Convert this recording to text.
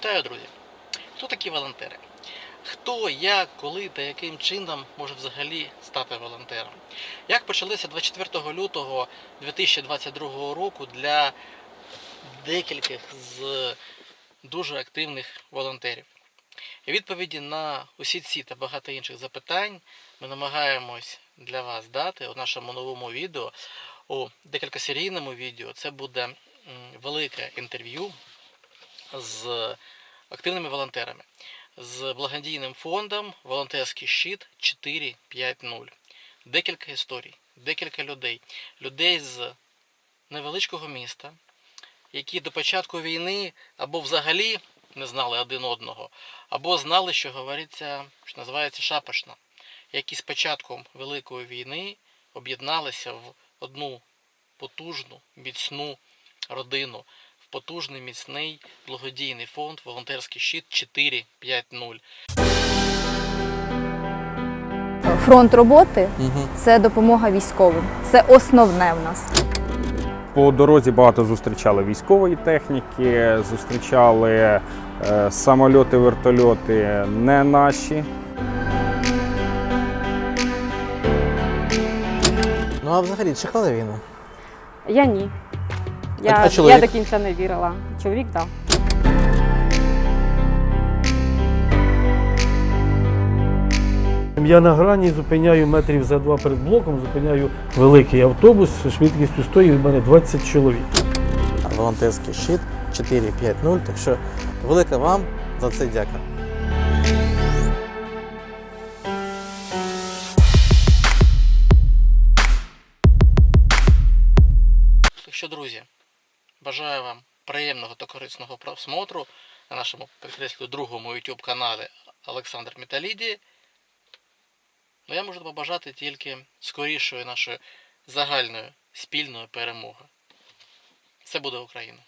Вітаю, друзі! Хто такі волонтери? Хто, як, коли та яким чином може взагалі стати волонтером? Як почалися 24 лютого 2022 року для декільких з дуже активних волонтерів? І відповіді на усі ці та багато інших запитань ми намагаємось для вас дати у нашому новому відео, у декількасерійному відео. Це буде велике інтерв'ю з активними волонтерами, з благодійним фондом Волонтерський щит 450. Декілька історій, декілька людей, людей з невеличкого міста, які до початку війни або взагалі не знали один одного, або знали, що говориться, що називається шапошно, які з початком Великої війни об'єдналися в одну потужну, міцну родину, потужний міцний благодійний фонд Волонтерський щит 450. Фронт роботи це допомога військовим. Це основне в нас. По дорозі багато зустрічали військової техніки, зустрічали е, самольоти, вертольоти не наші. Ну а взагалі чекали війну? Я ні. А- Я, а я чоловік? до кінця не вірила. Чоловік так. Я на грані зупиняю метрів за два перед блоком, зупиняю великий автобус з швидкістю 100, і в мене 20 чоловік. Волонтерський щит 450. Так що велика вам за це дяка. Так що, друзі, бажаю вам приємного та корисного просмотру на нашому підкреслю другому YouTube каналі Олександр Металіді. Ну, я можу побажати тільки скорішої нашої загальної спільної перемоги. Це буде Україна.